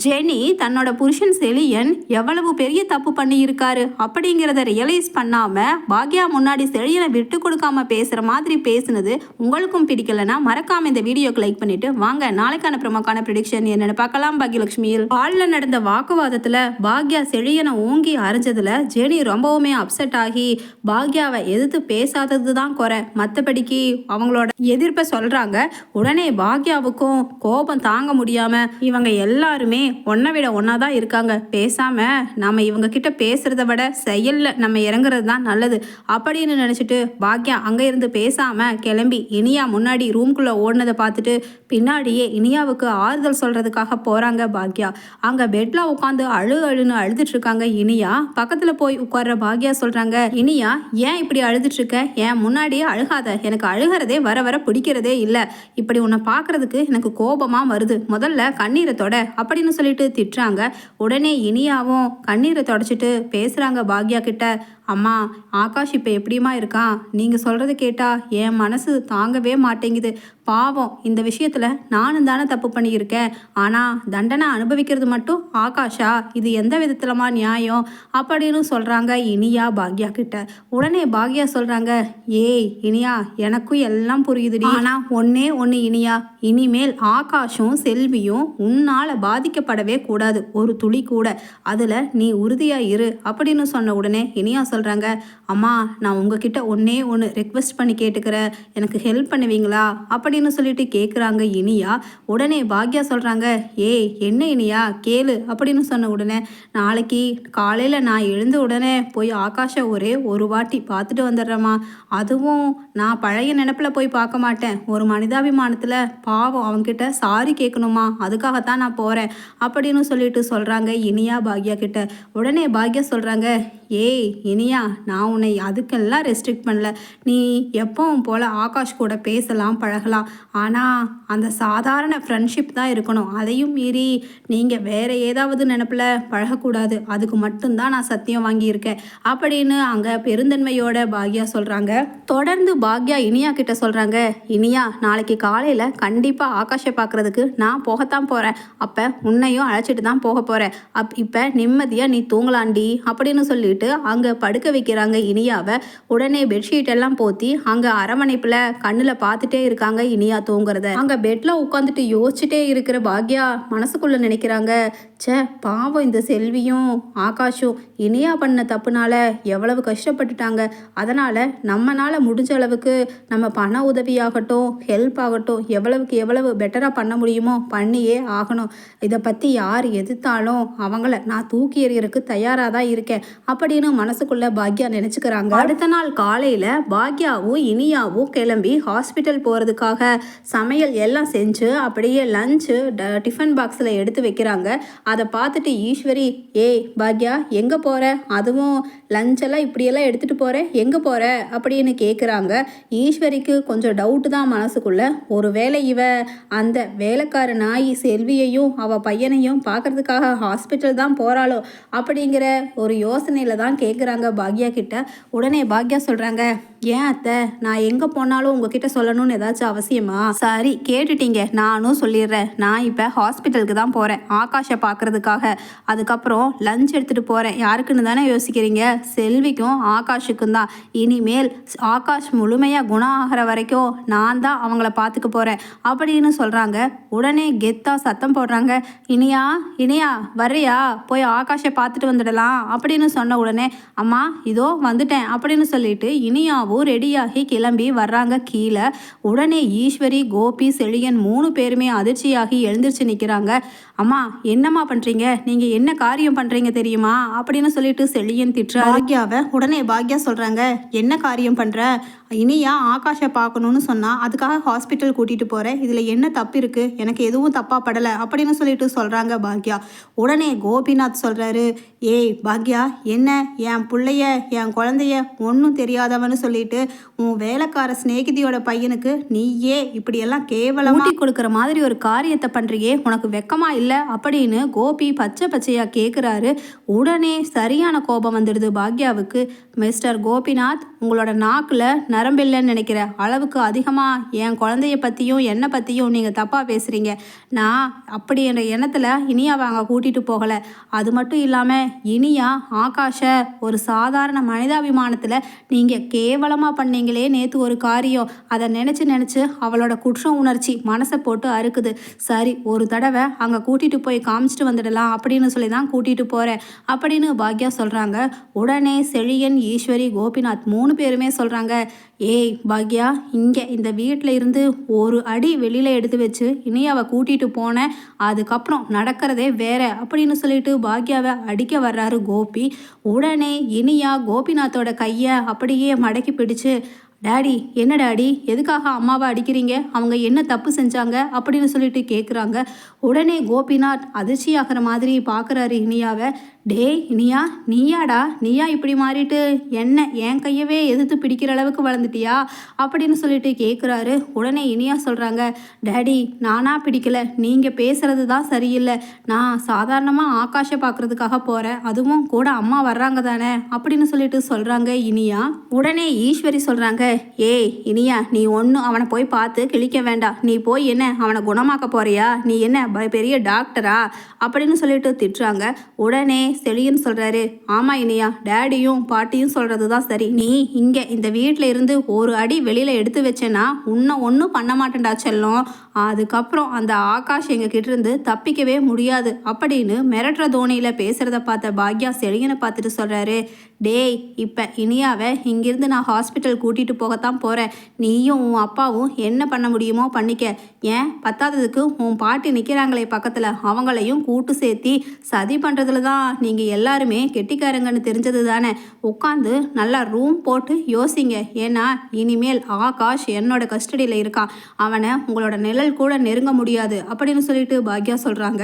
Jenny தன்னோட புருஷன் செலியன் எவ்வளவு பெரிய தப்பு பண்ணியிருக்காரு அப்படிங்கிறத ரியலைஸ் பண்ணாம பாக்யா முன்னாடி செழியனை விட்டு கொடுக்காம பேசுற மாதிரி பேசுனது உங்களுக்கும் பிடிக்கலனா மறக்காம இந்த வீடியோக்கு லைக் பண்ணிட்டு வாங்க. நாளைக்கான பிரமக்கான ப்ரிடிக்ஷன் என்னன்னு பார்க்கலாம். பாக்யலட்சுமியில் ஹாலில் நடந்த வாக்குவாதத்துல பாக்யா செழியனை ஓங்கி அரைஞ்சதுல ஜெனி ரொம்பவுமே அப்செட் ஆகி பாக்யாவை எதிர்த்து பேசாதது தான் குறை. மற்றபடிக்கு அவங்களோட எதிர்ப்பை சொல்றாங்க. உடனே பாக்யாவுக்கும் கோபம் தாங்க முடியாம இவங்க எல்லாருமே ஒன்றை விட ஒன்றா தான் இருக்காங்க. பேசாம நாம இவங்க கிட்ட பேசுறத விட செயல்ல நம்ம இறங்குறது தான் நல்லது. அப்படின்னு நினைச்சிட்டு பாக்யா அங்க இருந்து பேசாம கிளம்பி இனியா முன்னாடி ரூம்குள்ள ஓடினதை பார்த்துட்டு பின்னாடியே இனியாவுக்கு ஆறுதல் சொல்றதுக்காக போறாங்க பாக்யா. அங்க பெட்ல உட்காந்து அழு அழுன்னு அழுதுட்டு இருக்காங்க இனியா. பக்கத்துல போய் உட்கார்ற பாக்யா சொல்றாங்க இனியா ஏன் இப்படி அழுதுட்டு இருக்க? ஏன் முன்னாடியே அழுகாத. எனக்கு அழுகிறதே வர வர பிடிக்கிறதே இல்லை. இப்படி உன்னை பார்க்கறதுக்கு எனக்கு கோபமா வருது. முதல்ல கண்ணீரை தொட அப்படின்னு சொல்லிட்டு திட்டுறாங்க. உடனே இனியாவும் கண்ணீரை தொடச்சிட்டு பேசுறாங்க பாக்யா கிட்ட. அம்மா ஆகாஷ் இப்போ எப்படிமா இருக்கான் நீங்கள் சொல்கிறத கேட்டால் என் மனசு தாங்கவே மாட்டேங்குது. பாவம் இந்த விஷயத்தில் நானும் தானே தப்பு பண்ணியிருக்கேன். ஆனால் தண்டனை அனுபவிக்கிறது மட்டும் ஆகாஷா? இது எந்த விதத்திலமா நியாயம்? அப்படின்னு சொல்கிறாங்க இனியா பாக்யா கிட்ட. உடனே பாக்யா சொல்கிறாங்க ஏய் இனியா எனக்கும் எல்லாம் புரியுதுடி. ஆனால் ஒன்னே ஒன்று இனியா இனிமேல் ஆகாஷும் செல்வியும் உன்னால் பாதிக்கப்படவே கூடாது. ஒரு துளி கூட. அதில் நீ உறுதியாக இரு அப்படின்னு சொன்ன உடனே இனியா சொல்கிறாங்க அம்மா நான் உங்ககிட்ட ஒன்றே ஒன்று ரெக்வெஸ்ட் பண்ணி கேட்டுக்கிறேன். எனக்கு ஹெல்ப் பண்ணுவீங்களா? அப்படின்னு சொல்லிட்டு கேட்குறாங்க இனியா. உடனே பாக்யா சொல்கிறாங்க ஏய் என்ன இனியா? கேளு அப்படின்னு சொன்ன உடனே நாளைக்கு காலையில் நான் எழுந்த உடனே போய் ஆகாஷை ஒரே ஒரு வாட்டி பார்த்துட்டு வந்துடுறேம்மா. அதுவும் நான் பழைய நினப்பில் போய் பார்க்க மாட்டேன். ஒரு மனிதாபிமானத்தில் பாவம் அவன்கிட்ட சாரி கேட்கணுமா அதுக்காகத்தான் நான் போகிறேன் அப்படின்னு சொல்லிட்டு சொல்கிறாங்க இனியா பாக்யா கிட்ட. உடனே பாக்யா சொல்கிறாங்க ஏய் இனியா நான் உன்னை அதுக்கெல்லாம் ரெஸ்ட்ரிக்ட் பண்ணல. நீ எப்பவும் போல் ஆகாஷ் கூட பேசலாம் பழகலாம். ஆனால் அந்த சாதாரண ஃப்ரெண்ட்ஷிப் தான் இருக்கணும். அதையும் மீறி நீங்கள் வேறு ஏதாவது நினப்பில் பழகக்கூடாது. அதுக்கு மட்டும்தான் நான் சத்தியம் வாங்கியிருக்கேன். அப்படின்னு அங்கே பெருந்தன்மையோட பாக்யா சொல்கிறாங்க தொடர்ந்து பாக்யா இனியா கிட்ட சொல்கிறாங்க இனியா நாளைக்கு காலையில் கண்டிப்பாக ஆகாஷை பார்க்குறதுக்கு நான் போகத்தான் போகிறேன் அப்போ உன்னையும் அழைச்சிட்டு தான் போக போகிறேன் அப் இப்போ நிம்மதியாக நீ தூங்கலாண்டி அப்படின்னு சொல்லிட்டு அங்கே படுக்க வைக்கிறாங்க இனியாவை. உடனே பெட்ஷீட் எல்லாம் போத்தி அங்கே அரவணைப்பில் கண்ணில் பார்த்துட்டே இருக்காங்க இனியா தூங்குறத. அங்கே பெட்டில் உட்காந்துட்டு யோசிச்சுட்டே இருக்கிற பாக்யா மனசுக்குள்ளே நினைக்கிறாங்க ச்சே பாவம் இந்த செல்வியும் ஆகாஷும் இனியா பண்ண தப்புனால எவ்வளவு கஷ்டப்பட்டுட்டாங்க. அதனால் நம்மளால் முடிஞ்ச அளவுக்கு நம்ம பண உதவியாகட்டும் ஹெல்ப் ஆகட்டும் எவ்வளவுக்கு எவ்வளவு பெட்டராக பண்ண முடியுமோ பண்ணியே ஆகணும். இதை பற்றி யார் எதிர்த்தாலும் அவங்கள நான் தூக்கி எறிகிறதுக்கு தயாராக தான் இருக்கேன் அப்படின்னு மனசுக்குள்ளே பாக்யா நினச்சிக்கிறாங்க. அடுத்த நாள் காலையில் பாக்யாவும் இனியாவும் கிளம்பி ஹாஸ்பிட்டல் போகிறதுக்காக சமையல் எல்லாம் செஞ்சு அப்படியே லஞ்சு டிஃபன் பாக்ஸில் எடுத்து வைக்கிறாங்க. அதை பார்த்துட்டு ஈஸ்வரி ஏய் பாக்யா எங்கே போகிற அதுவும் லஞ்செல்லாம் இப்படியெல்லாம் எடுத்துகிட்டு போகிற எங்கே போகிற அப்படின்னு கேட்குறாங்க ஈஸ்வரிக்கு கொஞ்சம் டவுட்டு தான் மனசுக்குள்ள. ஒருவேளை இவ அந்த வேலைக்கார நாய் செல்வியையும் அவள் பையனையும் பார்க்கறதுக்காக ஹாஸ்பிட்டல் தான் போகிறாளோ அப்படிங்கிற ஒரு யோசனையில் தான் கேட்குறாங்க பாக்யா கிட்ட. உடனே பாக்யா சொல்கிறாங்க ஏன் அத்தை? நான் எங்கே போனாலும் உங்ககிட்ட சொல்லணும்னு ஏதாச்சும் அவசியமா? சரி கேட்டுட்டீங்க. நானும் சொல்லிடுறேன். நான் இப்போ ஹாஸ்பிட்டலுக்கு தான் போகிறேன் ஆகாஷை பார்க்கறதுக்காக அதுக்கப்புறம் லஞ்ச் எடுத்துகிட்டு போகிறேன் யாருக்குன்னு தானே யோசிக்கிறீங்க? செல்விக்கும் ஆகாஷுக்கும் தான். இனிமேல் ஆகாஷ் முழுமையாக குணம் ஆகிற வரைக்கும் நான் தான் அவங்கள பார்த்துக்க போகிறேன் அப்படின்னு சொல்கிறாங்க உடனே கெத்தா சத்தம் போடுறாங்க. இனியா இனியா வர்றியா? போய் ஆகாஷை பார்த்துட்டு வந்துடலாம். அப்படின்னு சொன்ன உடனே அம்மா இதோ வந்துட்டேன். அப்படின்னு சொல்லிட்டு இனியாவும் ரெடியாகி கிளம்பி வர்றாங்க கீழே. உடனே ஈஸ்வரி கோபி செழியன் மூணு பேருமே அதிர்ச்சியாகி எழுந்திருச்சு நிற்கிறாங்க அம்மா என்னம்மா பண்ணுறீங்க நீங்கள் என்ன காரியம் பண்ணுறீங்க தெரியுமா? அப்படின்னு சொல்லிட்டு செழியன் திட்டுறா பாக்யாவை உடனே பாக்யா சொல்கிறாங்க என்ன காரியம் பண்ணுற இனியா ஆகாஷை பார்க்கணும்னு சொன்னால் அதுக்காக ஹாஸ்பிட்டல் கூட்டிகிட்டு போகிறேன் இதில் என்ன தப்பு இருக்குது எனக்கு எதுவும் தப்பாக படலை அப்படின்னு சொல்லிட்டு சொல்கிறாங்க பாக்யா. உடனே கோபிநாத் சொல்கிறாரு ஏய் பாக்யா என்ன? என் பிள்ளைய என் குழந்தைய ஒன்றும் தெரியாதவன்னு சொல்லிட்டு உன் வேலைக்கார சிநேகிதியோட பையனுக்கு நீயே இப்படியெல்லாம் கேவலம் ஊட்டி கொடுக்குற மாதிரி ஒரு காரியத்தை பண்ணுறியே உனக்கு வெக்கமாக இல்லை? அப்படின்னு கோபி பச்சை பச்சையாக கேட்குறாரு உடனே சரியான கோபம் வந்துடுது பாக்யாவுக்கு. மிஸ்டர் கோபிநாத் உங்களோட நாக்கில் நரம்பில்லைன்னு நினைக்கிற அளவுக்கு அதிகமாக என் குழந்தைய பற்றியும் என்னை பற்றியும் நீங்கள் தப்பாக பேசுகிறீங்க நான் அப்படி என்ற எண்ணத்தில் இனியாவை அங்கே கூட்டிகிட்டு போகலை. அது மட்டும் இல்லாமல் இனியா ஆகாஷ ஒரு சாதாரண மனிதாபிமானத்தில் நீங்கள் கேவலமாக பண்ணீங்களே நேற்று ஒரு காரியம். அதை நினச்சி நினச்சி அவளோட குற்ற உணர்ச்சி மனசை போட்டு அறுக்குது. சரி ஒரு தடவை அங்கே கூட்டிகிட்டு போய் காமிச்சிட்டு வந்துடலாம் அப்படின்னு சொல்லி தான் கூட்டிகிட்டு போகிறேன் அப்படின்னு பாக்யா சொல்கிறாங்க உடனே செழியன் ஈஸ்வரி கோபிநாத் மூணு பேருமே சொல்கிறாங்க ஏய் பாக்யா இங்கே இந்த வீட்டில் இருந்து ஒரு அடி வெளியில் எடுத்து வச்சு இனி அவள் கூட்டிகிட்டு போனேன். அதுக்கப்புறம் நடக்கிறதே வேற அப்படின்னு சொல்லிட்டு பாக்யாவை அடிக்க வர்றாரு கோபி. உடனே இனியா கோபிநாத்தோட கையை அப்படியே மடக்கி பிடிச்சு டாடி என்ன டாடி? எதுக்காக அம்மாவை அடிக்கிறீங்க? அவங்க என்ன தப்பு செஞ்சாங்க? அப்படின்னு சொல்லிட்டு கேட்குறாங்க உடனே கோபிநாத் அதிர்ச்சியாகிற மாதிரி பார்க்குறாரு இனியாவை. டேய் இனியா நீயாடா? நீயா இப்படி மாறிட்டு என்ன என் கையவே எதிர்த்து பிடிக்கிற அளவுக்கு வளர்ந்துட்டியா? அப்படின்னு சொல்லிட்டு கேட்குறாரு உடனே இனியா சொல்கிறாங்க டேடி நானா பிடிக்கல. நீங்கள் பேசுறது தான் சரியில்லை. நான் சாதாரணமாக ஆகாஷை பார்க்குறதுக்காக போகிறேன் அதுவும் கூட அம்மா வர்றாங்க தானே? அப்படின்னு சொல்லிட்டு சொல்கிறாங்க இனியா. உடனே ஈஸ்வரி சொல்கிறாங்க ஏய் இனியா நீ ஒன்றும் அவனை போய் பார்த்து கிழிக்க வேண்டாம். நீ போய் என்ன அவனை குணமாக்க போறியா? நீ என்ன ப- பெரிய டாக்டரா? அப்படின்னு சொல்லிட்டு திட்டுறாங்க. உடனே செழியன் சொல்கிறாரு ஆமாம் இனியா டேடியும் பாட்டியும் சொல்கிறது தான் சரி. நீ இங்கே இந்த வீட்டில் இருந்து ஒரு அடி வெளியில் எடுத்து வச்சேன்னா உன்னை ஒன்றும் பண்ண மாட்டேன்டா செல்லம். அதுக்கப்புறம் அந்த ஆகாஷ் எங்ககிட்ட இருந்து தப்பிக்கவே முடியாது அப்படின்னு மிரட்டுற தோணியில் பேசுகிறத பார்த்த பாக்யா செழியனை பார்த்துட்டு சொல்கிறாரு டேய் இப்போ இனியாவை இங்கிருந்து நான் ஹாஸ்பிட்டல் கூட்டிகிட்டு போகத்தான் போகிறேன் நீயும் உன் அப்பாவும் என்ன பண்ண முடியுமோ பண்ணிக்க. ஏன்? பத்தாததுக்கு உன் பாட்டி நிற்கிறாங்களே பக்கத்தில். அவங்களையும் கூட்டு சேர்த்தி சதி பண்ணுறதுல தான் நீங்கள் எல்லாருமே கெட்டிக்காரங்கன்னு தெரிஞ்சது தானே உட்காந்து நல்லா ரூம் போட்டு யோசிங்க. ஏன்னா இனிமேல் ஆகாஷ் என்னோட கஸ்டடியில் இருக்கான். அவனை உங்களோட நிழல் கூட நெருங்க முடியாது அப்படின்னு சொல்லிட்டு பாக்யா சொல்கிறாங்க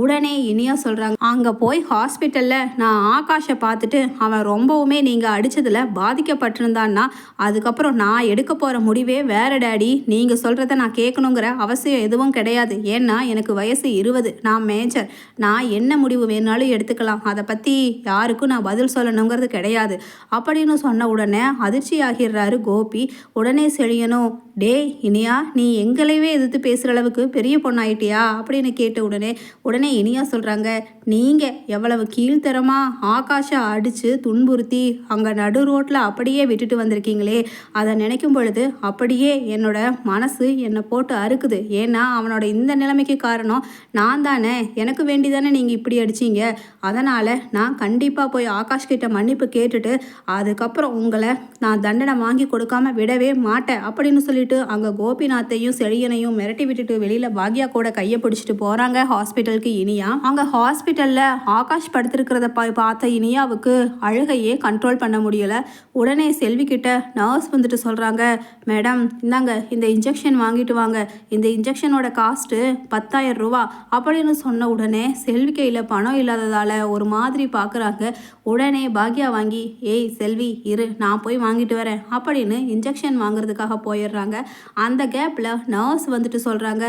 உடனே இனியா சொல்கிறாங்க அங்கே போய் ஹாஸ்பிட்டலில் நான் ஆகாஷை பார்த்துட்டு அவன் ரொம்பவுமே நீங்கள் அடித்ததில் பாதிக்கப்பட்டிருந்தான்னா அதுக்கப்புறம் நான் எடுக்க போகிற முடிவே வேற டேடி. நீங்கள் சொல்கிறத நான் கேட்கணுங்கிற அவசியம் எதுவும் கிடையாது. ஏன்னா எனக்கு வயசு இருபது. நான் மேஜர். நான் என்ன முடிவு வேணாலும் எடுத்துக்கலாம். அதை பற்றி யாருக்கும் நான் பதில் சொல்லணுங்கிறது கிடையாது. அப்படின்னு சொன்ன உடனே அதிர்ச்சி ஆகிடுறாரு கோபி. உடனே செழியனும் டேய் இனியா நீ எங்களையவே எதிர்த்து பேசுகிற அளவுக்கு பெரிய பொண்ணாயிட்டியா? அப்படின்னு கேட்ட உடனே உடனே இனியா சொல்கிறாங்க நீங்கள் எவ்வளவு கீழ்த்தரமாக ஆகாஷை அடித்து துன்புறுத்தி அங்கே நடு ரோட்டில் அப்படியே விட்டுட்டு வந்திருக்கீங்களே. அதை நினைக்கும் பொழுது அப்படியே என்னோட மனசு என்னை போட்டு அறுக்குது. ஏன்னா அவனோட இந்த நிலைமைக்கு காரணம் நான் தானே. எனக்கு வேண்டி தானே நீங்கள் இப்படி அடிச்சீங்க. அதனால் நான் கண்டிப்பாக போய் ஆகாஷ்கிட்ட மன்னிப்பு கேட்டுட்டு அதுக்கப்புறம் உங்களை நான் தண்டனை வாங்கி கொடுக்காம விடவே மாட்டேன் அப்படின்னு சொல்லிட்டு அங்கே கோபிநாத்தையும் செழியனையும் மிரட்டி விட்டுட்டு வெளியில் பாக்யா கூட கையை பிடிச்சிட்டு போகிறாங்க ஹாஸ்பிட்டலுக்கு இனியா. அங்கே ஹாஸ்பிட்டலில் ஆகாஷ் படுத்திருக்கிறத பா பார்த்த இனியாவுக்கு அழுகையே கண்ட்ரோல் பண்ண முடியலை. உடனே செல்வி கிட்ட நர்ஸ் வந்துட்டு சொல்கிறாங்க மேடம் இந்தாங்க இந்த இன்ஜெக்ஷன் வாங்கிட்டு வாங்க. இந்த இன்ஜெக்ஷனோட காஸ்ட்டு பத்தாயிரம் ரூபா. அப்படின்னு சொன்ன உடனே செல்வி கையில் பணம் இல்லாததால் ஒரு ஒரு மாதிரி பார்க்குறாங்க உடனே பாக்யா வாங்கி ஏய் செல்வி இரு நான் போய் வாங்கிட்டு வரேன். அப்படின்னு இன்ஜெக்ஷன் வாங்குறதுக்காக போயிடுறாங்க. அந்த கேப்பில் நர்ஸ் வந்துட்டு சொல்கிறாங்க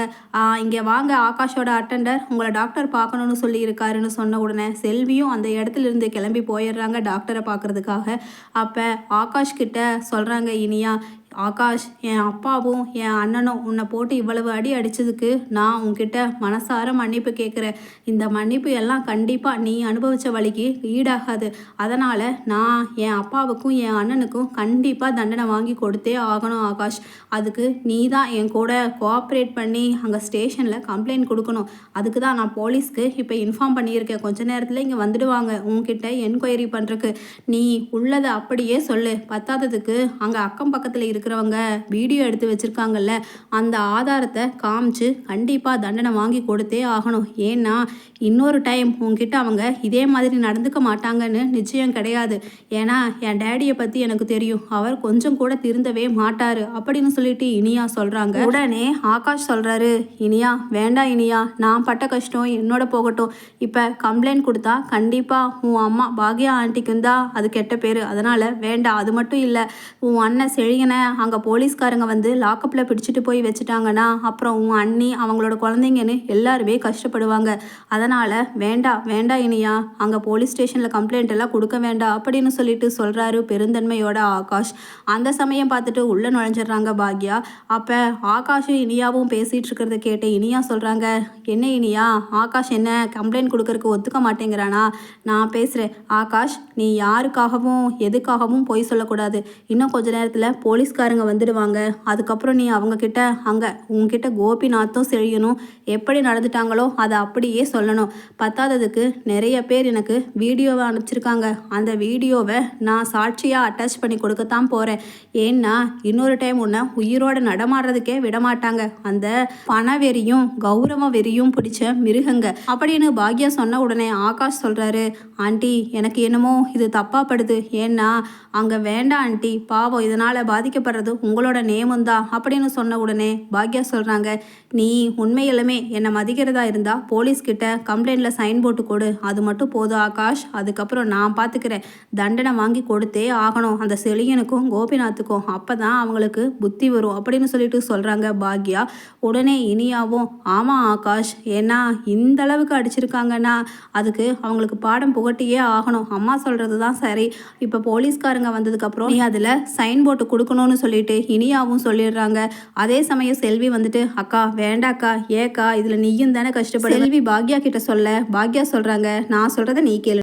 இங்கே வாங்க ஆகாஷோட அட்டண்டர் உங்களை டாக்டர் பார்க்கணும்னு சொல்லியிருக்காருன்னு சொன்ன உடனே செல்வியும் அந்த இடத்துல இருந்து கிளம்பி போயிடுறாங்க டாக்டரை பார்க்கறதுக்காக. அப்போ ஆகாஷ் கிட்ட சொல்கிறாங்க இனியா ஆகாஷ் என் அப்பாவும் என் அண்ணனும் உன்னை போட்டு இவ்வளவு அடி அடித்ததுக்கு நான் உன்கிட்ட மனசார மன்னிப்பு கேட்குறேன் இந்த மன்னிப்பு எல்லாம் கண்டிப்பாக நீ அனுபவித்த வழிக்கு ஈடாகாது. அதனால் நான் என் அப்பாவுக்கும் என் அண்ணனுக்கும் கண்டிப்பாக தண்டனை வாங்கி கொடுத்தே ஆகணும் ஆகாஷ். அதுக்கு நீ தான் என் கூட கோஆப்ரேட் பண்ணி அங்கே ஸ்டேஷனில் கம்ப்ளைண்ட் கொடுக்கணும். அதுக்கு தான் நான் போலீஸ்க்கு இப்போ இன்ஃபார்ம் பண்ணியிருக்கேன். கொஞ்ச நேரத்தில் இங்கே வந்துடுவாங்க உன்கிட்ட என்கொயரி பண்ணுறக்கு நீ உள்ளதை அப்படியே சொல்லு. பத்தாததுக்கு அங்கே அக்கம் பக்கத்தில் இருக்க இருக்கிறவங்க வீடியோ எடுத்து வச்சுருக்காங்கல்ல அந்த ஆதாரத்தை காமிச்சு கண்டிப்பாக தண்டனை வாங்கி கொடுத்தே ஆகணும். ஏன்னா இன்னொரு டைம் உங்ககிட்ட அவங்க இதே மாதிரி நடந்துக்க மாட்டாங்கன்னு நிச்சயம் கிடையாது. ஏன்னா என் டேடியை பற்றி எனக்கு தெரியும். அவர் கொஞ்சம் கூட திருந்தவே மாட்டார் அப்படின்னு சொல்லிட்டு இனியா சொல்கிறாங்க உடனே ஆகாஷ் சொல்கிறாரு இனியா வேண்டாம் இனியா நான் பட்ட கஷ்டம் என்னோட போகட்டும். இப்போ கம்ப்ளைண்ட் கொடுத்தா கண்டிப்பாக உன் அம்மா பாக்யா ஆண்டிக்கும் தான் அது கெட்ட பேர். அதனால் வேண்டாம் அது மட்டும் இல்லை. உன் அண்ணன் செழியனை அங்கே போலீஸ்காரங்க வந்து லாக்கப்பில் பிடிச்சிட்டு போய் வச்சுட்டாங்கன்னா அப்புறம் உன் அண்ணி அவங்களோட குழந்தைங்கன்னு எல்லாருமே கஷ்டப்படுவாங்க. அதனால் வேண்டாம் வேண்டாம் இனியா அங்கே போலீஸ் ஸ்டேஷனில் கம்ப்ளைண்ட் எல்லாம் கொடுக்க வேண்டாம் அப்படின்னு சொல்லிட்டு சொல்கிறாரு பெருந்தன்மையோட ஆகாஷ். அந்த சமயம் பார்த்துட்டு உள்ளே நுழைஞ்சிடுறாங்க பாக்யா. அப்போ ஆகாஷும் இனியாவும் பேசிகிட்டு இருக்கிறத கேட்டு இனியா சொல்கிறாங்க என்ன இனியா ஆகாஷ் என்ன கம்ப்ளைண்ட் கொடுக்கறக்கு ஒத்துக்க மாட்டேங்கிறானா? நான் பேசுகிறேன் ஆகாஷ் நீ யாருக்காகவும் எதுக்காகவும் பொய் சொல்லக்கூடாது. இன்னும் கொஞ்ச நேரத்தில் போலீஸ்காரங்க வந்துடுவாங்க. அதுக்கப்புறம் நீ அவங்க கிட்ட அங்கே உங்ககிட்ட கோபிநாத்தும் செழியனும் எப்படி நடந்துட்டாங்களோ அதை அப்படியே சொல்லணும். பத்தாததுக்கு நிறைய பேர் எனக்கு வீடியோவை அனுப்பிச்சிருக்காங்க. அந்த வீடியோவை நான் சாட்சியாக அட்டாச் பண்ணி கொடுக்கத்தான் போகிறேன் ஏன்னா இன்னொரு டைம் உன்னை உயிரோட நடமாடுறதுக்கே விட மாட்டாங்க அந்த பண வெறியும் கௌரவ வெறியும் பிடிச்ச மிருகங்க. அப்படின்னு பாக்யா சொன்ன உடனே ஆகாஷ் சொல்கிறாரு ஆண்டி எனக்கு என்னமோ இது தப்பாப்படுது ஏன்னா அங்கே வேண்டாம் ஆண்டி. பாவம் இதனால் பாதிக்கப்படுறது உங்களோட நேமும் தான் அப்படின்னு சொன்ன உடனே பாக்யா சொல்கிறாங்க நீ உண்மையிலுமே என்னை மதிக்கிறதா இருந்தால் போலீஸ்கிட்ட கம்ப்ளைண்ட்டில் சைன் போட்டு கொடு. அது மட்டும் போதும் ஆகாஷ். அதுக்கப்புறம் நான் பார்த்துக்கிறேன் தண்டனை வாங்கி கொடுத்தே ஆகணும். அந்த செழியனுக்கும் கோபிநாத்துக்கும் அப்போ தான் அவங்களுக்கு புத்தி வரும் அப்படின்னு சொல்லிட்டு சொல்கிறாங்க பாக்யா. உடனே இனியாவும் ஆமாம் ஆகாஷ் ஏன்னா இந்த அளவுக்கு அடிச்சிருக்காங்கன்னா அதுக்கு அவங்களுக்கு பாடம் புகட்டியே ஆகணும். அம்மா சொல்கிறது தான் சரி. இப்போ போலீஸ்காரங்க வந்ததுக்கப்புறம் நீ அதில் சைன் போட்டு கொடுக்கணும்னு சொல்லிட்டு இனியாவும் சொல்லிடுறாங்க. அதே சமயம் செல்வி வந்துட்டு அக்கா வேண்டாக்கா ஏக்கா இதில் நீயும் தானே கஷ்டப்படு செல்வி பாக்யா கிட்ட சொல்ல பாக்யா சொல்கிறாங்க நான் சொல்கிறத நீ கேளு.